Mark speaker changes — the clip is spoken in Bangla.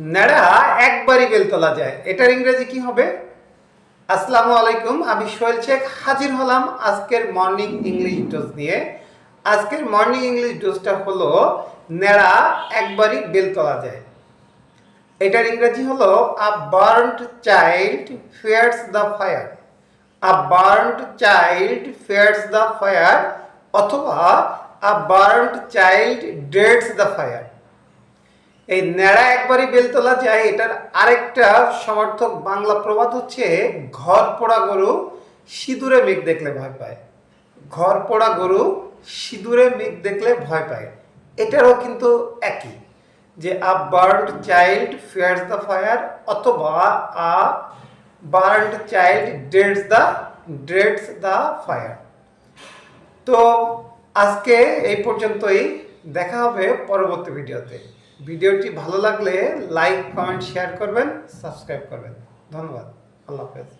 Speaker 1: নেড়া একবারই বেল তোলা যায়। এটার ইংরেজি কি হবে? আসসালামু আলাইকুম, আমি সোহেল শেখ, হাজির হলাম আজকের মর্নিং ইংলিশ ডোজ নিয়ে। আজকের মর্নিং ইংলিশ ডোজটা হলো, নেড়া একবারই বেল তোলা যায়। এটার ইংরেজি হলো a burned child fears the fire a burned child fears the fire অথবা a burned child dreads the fire এই ন্যাড়া একবারই বেল তোলা যায়, এটার আরেকটা সমর্থক বাংলা প্রবাদ হচ্ছে, ঘর পোড়া গরু সিঁদুরে মেঘ দেখলে ভয় পায়। ঘর পোড়া গরু সিঁদুরে মেঘ দেখলে ভয় পায়। এটারও কিন্তু একই যে a burned child fears the fire অথবা a burned child dreads the dreads the fire. তো আজকে এই পর্যন্তই, দেখা হবে পরবর্তী ভিডিওতে। ভিডিওটি ভালো লাগলে লাইক কমেন্ট শেয়ার করবেন সাবস্ক্রাইব করবেন। ধন্যবাদ। আল্লাহ হাফেজ।